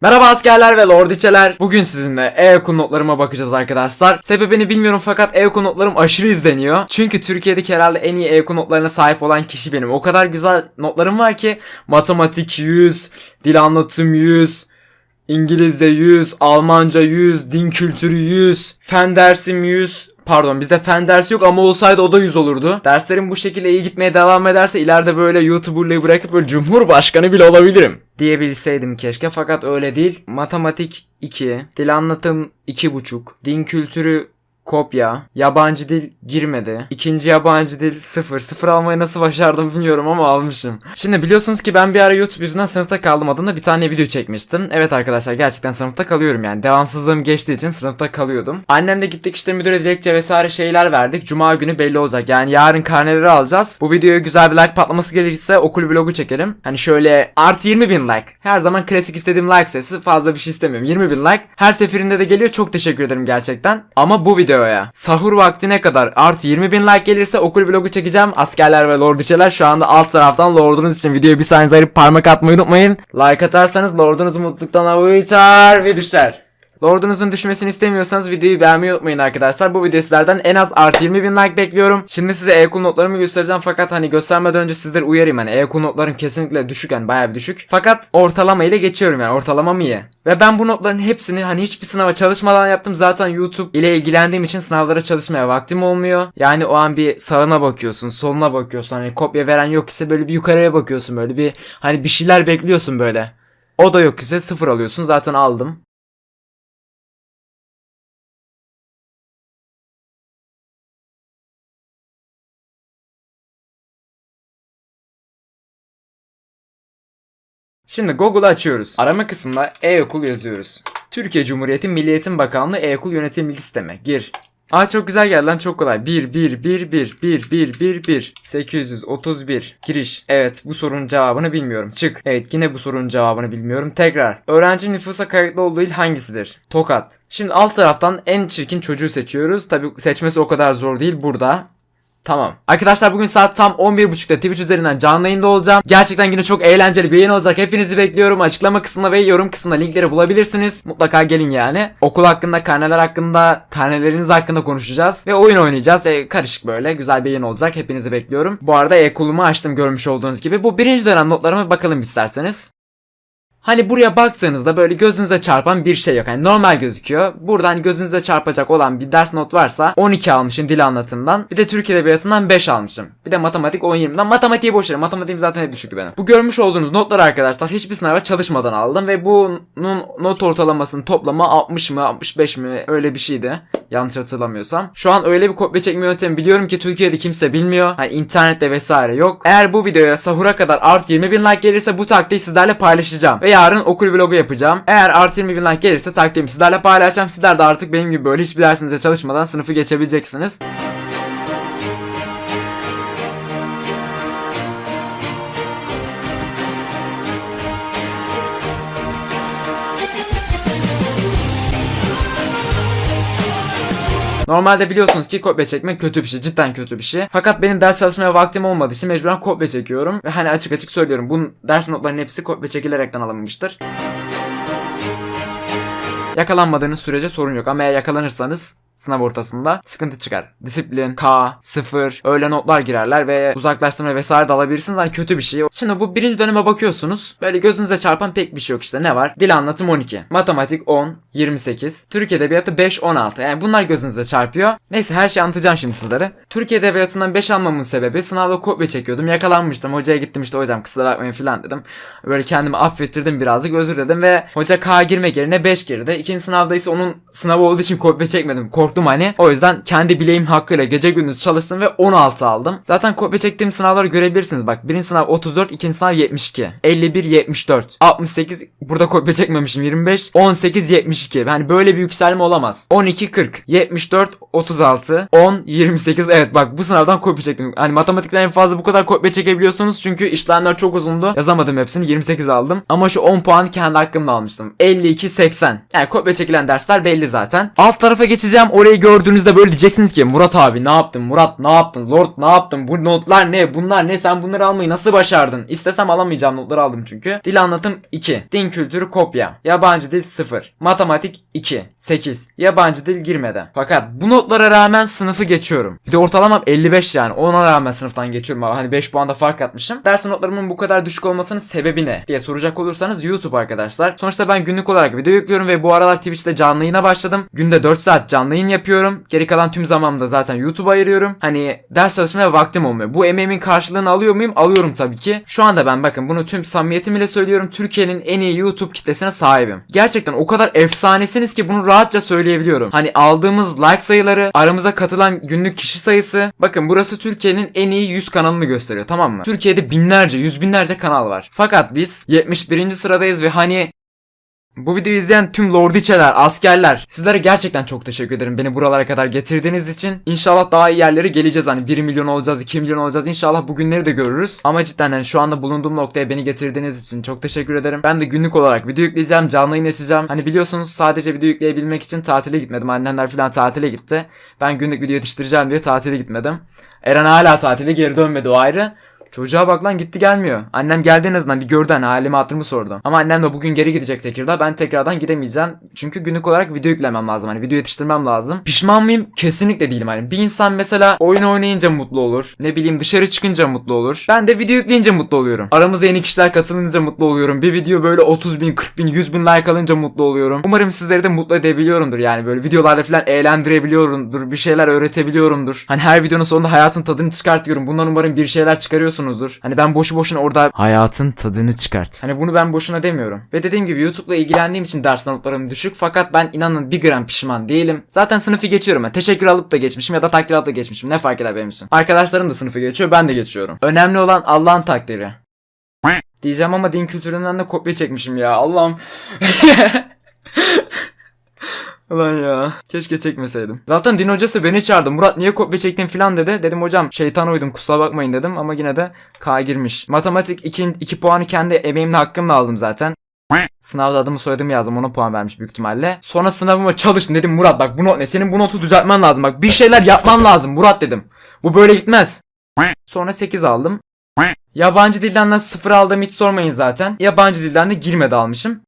Merhaba askerler ve lordiçeler. Bugün sizinle e-okul notlarıma bakacağız arkadaşlar. Sebebini bilmiyorum fakat e-okul notlarım aşırı izleniyor. Çünkü Türkiye'deki herhalde en iyi e-okul notlarına sahip olan kişi benim. O kadar güzel notlarım var ki matematik 100, dil anlatım 100, İngilizce 100, Almanca 100, din kültürü 100, fen dersim 100. Pardon bizde fen dersi yok ama olsaydı o da 100 olurdu. Derslerim bu şekilde iyi gitmeye devam ederse ileride böyle YouTuber'lığı bırakıp böyle cumhurbaşkanı bile olabilirim. Diyebilseydim keşke fakat öyle değil. Matematik 2, dil anlatım 2,5, din kültürü kopya, yabancı dil girmedi. İkinci yabancı dil 0. 0 almayı nasıl başardım bilmiyorum ama almışım. Şimdi biliyorsunuz ki ben bir ara YouTube yüzünden sınıfta kaldım adında bir tane video çekmiştim. Evet arkadaşlar gerçekten sınıfta kalıyorum yani. Devamsızlığım geçtiği için sınıfta kalıyordum. Annemle gittik işte müdüre dilekçe vesaire şeyler verdik. Cuma günü belli olacak. Yani yarın karneleri alacağız. Bu videoya güzel bir like patlaması gelirse okul vlogu çekelim. Hani şöyle artı 20 bin like. Her zaman klasik istediğim like sayısı fazla bir şey istemiyorum. 20 bin like. Her seferinde de geliyor. Çok teşekkür ederim gerçekten. Ama bu videoya sahur vaktine kadar artı 20 bin like gelirse okul vlogu çekeceğim. Askerler ve lorduçeler şu anda alt taraftan lordunuz için videoyu bir saniye ayırıp parmak atmayı unutmayın. Like atarsanız lordunuz mutluluktan havaya uçar ve düşer. Lordunuzun düşmesini istemiyorsanız videoyu beğenmeyi unutmayın arkadaşlar. Bu video sizlerden en az artı 20 bin like bekliyorum. Şimdi size e-okul notlarımı göstereceğim fakat hani göstermeden önce sizleri uyarayım. Hani e-okul notlarım kesinlikle düşük yani bayağı bir düşük. Fakat ortalama ile geçiyorum yani ortalamam iyi. Ve ben bu notların hepsini hani hiçbir sınava çalışmadan yaptım. Zaten YouTube ile ilgilendiğim için sınavlara çalışmaya vaktim olmuyor. Yani o an bir sağına bakıyorsun, soluna bakıyorsun. Hani kopya veren yok ise böyle bir yukarıya bakıyorsun böyle bir hani bir şeyler bekliyorsun böyle. O da yok ise sıfır alıyorsun. Zaten aldım. Şimdi Google'ı açıyoruz. Arama kısmına e-okul yazıyoruz. Türkiye Cumhuriyeti Milli Eğitim Bakanlığı e-okul yönetim bilgi sistemi. Gir. Aa çok güzel geldi lan çok kolay. 1 1 1 1 1 1 1 1 831 giriş. Evet bu sorunun cevabını bilmiyorum. Çık. Evet yine bu sorunun cevabını bilmiyorum. Tekrar. Öğrenci nüfusa kayıtlı olduğu il hangisidir? Tokat. Şimdi alt taraftan en çirkin çocuğu seçiyoruz. Tabi seçmesi o kadar zor değil burada. Tamam. Arkadaşlar bugün saat tam 11.30'da Twitch üzerinden canlı yayında olacağım. Gerçekten yine çok eğlenceli bir yayın olacak. Hepinizi bekliyorum. Açıklama kısmında ve yorum kısmında linkleri bulabilirsiniz. Mutlaka gelin yani. Okul hakkında, karneler hakkında, karneleriniz hakkında konuşacağız. Ve oyun oynayacağız. E, karışık böyle. Güzel bir yayın olacak. Hepinizi bekliyorum. Bu arada e-okulumu açtım görmüş olduğunuz gibi. Bu birinci dönem notlarıma bakalım isterseniz. Hani buraya baktığınızda böyle gözünüze çarpan bir şey yok. Hani normal gözüküyor. Buradan gözünüze çarpacak olan bir ders not varsa 12 almışım dil anlatımdan. Bir de Türk Edebiyatı'ndan 5 almışım. Bir de matematik 10-20'den. Matematiği boş verin. Matematiğim zaten hep düşüktü benim. Bu görmüş olduğunuz notlar arkadaşlar hiçbir sınava çalışmadan aldım. Ve bunun not ortalamasının toplamı 60 mı 65 mi öyle bir şeydi. Yanlış hatırlamıyorsam. Şu an öyle bir kopya çekme yöntemi biliyorum ki Türkiye'de kimse bilmiyor. Hani internette vesaire yok. Eğer bu videoya sahura kadar artı 20 bin like gelirse bu taktiği sizlerle paylaşacağım. Ve yarın okul vlogu yapacağım. Eğer artı 20 bin like gelirse taktiğimi sizlerle paylaşacağım. Sizler de artık benim gibi böyle hiçbir dersinize çalışmadan sınıfı geçebileceksiniz. Normalde biliyorsunuz ki kopya çekmek kötü bir şey. Cidden kötü bir şey. Fakat benim ders çalışmaya vaktim olmadığı için mecburen kopya çekiyorum. Ve hani açık açık söylüyorum. Bu ders notlarının hepsi kopya çekilerekten alınmıştır. Yakalanmadığınız sürece sorun yok ama eğer yakalanırsanız sınav ortasında sıkıntı çıkar. Disiplin, K, 0, öyle notlar girerler ve uzaklaştırma vesaire de alabilirsiniz. Hani kötü bir şey. Şimdi bu birinci döneme bakıyorsunuz. Böyle gözünüze çarpan pek bir şey yok işte. Ne var? Dil anlatım 12. Matematik 10, 28. Türk Edebiyatı 5, 16. Yani bunlar gözünüze çarpıyor. Neyse her şeyi anlatacağım şimdi sizlere. Türk Edebiyatı'ndan 5 almamın sebebi sınavda kopya çekiyordum. Yakalanmıştım. Hocaya gittim işte hocam kusura bakmayın falan dedim. Böyle kendimi affettirdim birazcık özür dedim ve hoca K girmek yerine 5 girdi. İkinci sınavda ise onun sınavı olduğu için kopya çekmedim. Korktum hani. O yüzden kendi bileğim hakkıyla gece gündüz çalıştım ve 16 aldım. Zaten kopya çektiğim sınavları görebilirsiniz. Bak birinci sınav 34, ikinci sınav 72. 51, 74. 68 burada kopya çekmemişim 25. 18, 72. Yani böyle bir yükselme olamaz. 12, 40. 74, 36, 10, 28. Evet bak bu sınavdan kopya çektim. Hani matematikten en fazla bu kadar kopya çekebiliyorsunuz. Çünkü işlemler çok uzundu. Yazamadım hepsini. 28 aldım. Ama şu 10 puanı kendi hakkımda almıştım. 52, 80. Yani kopya çekilen dersler belli zaten. Alt tarafa geçeceğim. Orayı gördüğünüzde böyle diyeceksiniz ki Murat abi ne yaptın? Murat ne yaptın? Lord ne yaptın? Bu notlar ne? Bunlar ne? Sen bunları almayı nasıl başardın? İstesem alamayacağım notları aldım çünkü. Dil anlatım 2. Din kültürü kopya. Yabancı dil 0. Matematik 2. 8. Yabancı dil girmedi. Fakat bu notlara rağmen sınıfı geçiyorum. Bir de ortalamam 55 yani. Ona rağmen sınıftan geçiyorum. Hani 5 puanda fark atmışım. Ders notlarımın bu kadar düşük olmasının sebebi ne? diye soracak olursanız YouTube arkadaşlar. Sonuçta ben günlük olarak video yüklüyorum ve bu aralar Twitch'te canlı yayına başladım. Günde 4 saat canlı yayın yapıyorum. Geri kalan tüm zamanımı da zaten YouTube'a ayırıyorum. Hani ders çalışmaya vaktim olmuyor. Bu emeğimin karşılığını alıyor muyum? Alıyorum tabii ki. Şu anda ben bakın bunu tüm samimiyetimle söylüyorum. Türkiye'nin en iyi YouTube kitlesine sahibim. Gerçekten o kadar efsanesiniz ki bunu rahatça söyleyebiliyorum. Hani aldığımız like sayıları, aramıza katılan günlük kişi sayısı. Bakın burası Türkiye'nin en iyi 100 kanalını gösteriyor tamam mı? Türkiye'de binlerce, yüz binlerce kanal var. Fakat biz 71. sıradayız ve hani bu videoyu izleyen tüm lordiçeler, askerler sizlere gerçekten çok teşekkür ederim beni buralara kadar getirdiğiniz için. İnşallah daha iyi yerlere geleceğiz hani 1 milyon olacağız, 2 milyon olacağız. İnşallah bu günleri de görürüz. Ama cidden hani şu anda bulunduğum noktaya beni getirdiğiniz için çok teşekkür ederim. Ben de günlük olarak video yükleyeceğim, canlı yayın açacağım. Hani biliyorsunuz sadece video yükleyebilmek için tatile gitmedim. Annemler falan tatile gitti. Ben günlük video yetiştireceğim diye tatile gitmedim. Eren hala tatile geri dönmedi o ayrı. Çocuğa bak lan gitti gelmiyor. Annem geldi en azından bir gördü hani halimi hatırımı sordu. Ama annem de bugün geri gidecek Tekirdağ. Ben tekrardan gidemeyeceğim. Çünkü günlük olarak video yüklemem lazım. Hani video yetiştirmem lazım. Pişman mıyım? Kesinlikle değilim. Hani bir insan mesela oyun oynayınca mutlu olur. Ne bileyim dışarı çıkınca mutlu olur. Ben de video yükleyince mutlu oluyorum. Aramıza yeni kişiler katılınca mutlu oluyorum. Bir video böyle 30 bin, 40 bin, 100 bin like alınca mutlu oluyorum. Umarım sizleri de mutlu edebiliyorumdur yani. Böyle videolarla falan eğlendirebiliyorumdur. Bir şeyler öğretebiliyorumdur. Hani her videonun sonunda hayatın tadını çıkartıyorum. Bundan umarım bir şeyler çıkarıyorsunuzdur. Hani ben boşu boşuna orada hayatın tadını çıkart. Hani bunu ben boşuna demiyorum. Ve dediğim gibi YouTube'la ilgilendiğim için ders notlarım düşük. Fakat ben inanın bir gram pişman değilim. Zaten sınıfı geçiyorum. Ben teşekkür alıp da geçmişim ya da takdir alıp da geçmişim. Ne fark eder benim için. Arkadaşlarım da sınıfı geçiyor. Ben de geçiyorum. Önemli olan Allah'ın takdiri. Diyeceğim ama din kültüründen de kopya çekmişim ya. Allah'ım. Ulan ya. Keşke çekmeseydim. Zaten din hocası beni çağırdı. Murat niye kopya çektin filan dedi. Dedim hocam şeytan uydum kusura bakmayın dedim ama yine de K girmiş. Matematik 2, 2 puanı kendi emeğimle hakkımla aldım zaten. Sınavda adımı soyadımı yazdım ona puan vermiş büyük ihtimalle. Sonra sınavıma çalıştım dedim Murat bak bu not ne? Senin bu notu düzeltmen lazım bak bir şeyler yapman lazım Murat dedim. Bu böyle gitmez. Sonra 8 aldım. Yabancı dilden de 0 aldığımı hiç sormayın zaten. Yabancı dilden de girmedi almışım.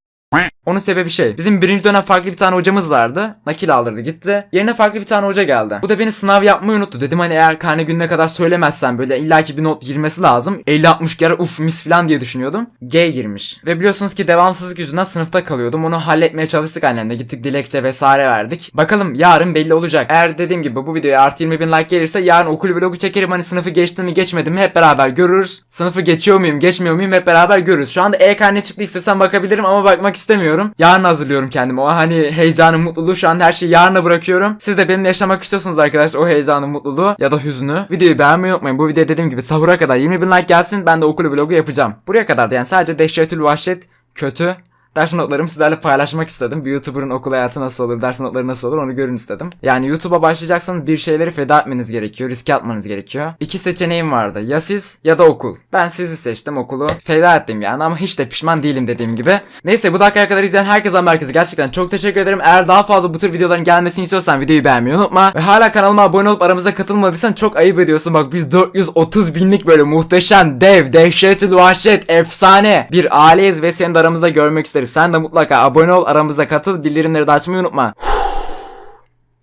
Onun sebebi şey. Bizim birinci dönem farklı bir tane hocamız vardı. Nakil aldırdı gitti. Yerine farklı bir tane hoca geldi. Bu da beni sınav yapmayı unuttu. Dedim hani eğer karne gününe kadar söylemezsen böyle illaki bir not girmesi lazım. 50-60 kere uf mis falan diye düşünüyordum. G girmiş. Ve biliyorsunuz ki devamsızlık yüzünden sınıfta kalıyordum. Onu halletmeye çalıştık annemle. Gittik dilekçe vesaire verdik. Bakalım yarın belli olacak. Eğer dediğim gibi bu videoya artı 20 bin like gelirse yarın okul vlogu çekerim. Hani sınıfı geçtim mi geçmedim mi hep beraber görürüz. Sınıfı geçiyor muyum geçmiyor muyum hep beraber görürüz. Şu anda e-karne çıktı istesem bakabilirim ama bakmak istemiyorum. Yarın hazırlıyorum kendimi. O hani heyecanı, mutluluğu şu an her şeyi yarına bırakıyorum. Siz de benimle yaşamak istiyorsunuz arkadaşlar o heyecanı, mutluluğu ya da hüznü. Videoyu beğenmeyi unutmayın. Bu video dediğim gibi sahura kadar 20 bin like gelsin. Ben de okul vlogu yapacağım. Buraya kadar da yani sadece dehşetül vahşet kötü Ders notlarımı sizlerle paylaşmak istedim. Bir YouTuber'ın okul hayatı nasıl olur, ders notları nasıl olur onu görün istedim. Yani YouTube'a başlayacaksanız bir şeyleri feda etmeniz gerekiyor, riske atmanız gerekiyor. İki seçeneğim vardı. Ya siz ya da okul. Ben sizi seçtim okulu. Feda ettim yani ama hiç de pişman değilim dediğim gibi. Neyse bu dakikaya kadar izleyen herkese ama herkese gerçekten çok teşekkür ederim. Eğer daha fazla bu tür videoların gelmesini istiyorsan videoyu beğenmeyi unutma. Ve hala kanalıma abone olup aramıza katılmadıysan çok ayıp ediyorsun. Bak biz 430 binlik böyle muhteşem, dev, dehşetli, vahşet, efsane bir aileyiz ve seni de aramızda görmek isteriz. Sen de mutlaka abone ol, aramıza katıl, bildirimleri de açmayı unutma.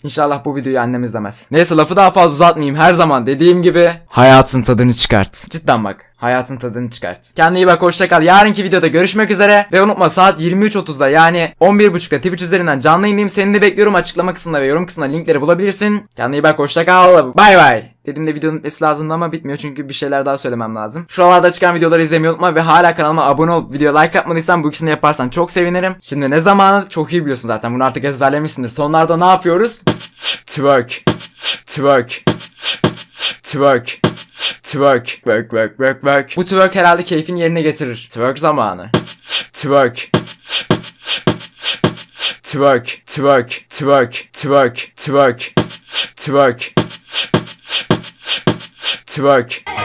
İnşallah bu videoyu annem izlemez. Neyse lafı daha fazla uzatmayayım. Her zaman dediğim gibi hayatın tadını çıkart. Cidden bak. Hayatın tadını çıkart. Kendine iyi bak hoşça kal. Yarınki videoda görüşmek üzere. Ve unutma saat 23.30'da yani 11.30'da Twitch üzerinden canlı yayındayım. Seni de bekliyorum. Açıklama kısmında ve yorum kısmında linkleri bulabilirsin. Kendine iyi bak hoşça kal. Bay bay. Dediğimde videonun bitmesi lazımdı ama bitmiyor çünkü bir şeyler daha söylemem lazım. Şuralarda çıkan videoları izlemeyi unutma ve hala kanalıma abone ol, video like yapmadıysan bu ikisini yaparsan çok sevinirim. Şimdi ne zamanı çok iyi biliyorsun zaten bunu artık ezberlemişsindir. Sonlarda ne yapıyoruz? Twerk. Twerk. Twerk. Twerk. Twerk, twerk, twerk, twerk. Bu twerk herhalde keyfin yerine getirir. Twerk zamanı. Twerk. Twerk, twerk, twerk, twerk, twerk, twerk, twerk.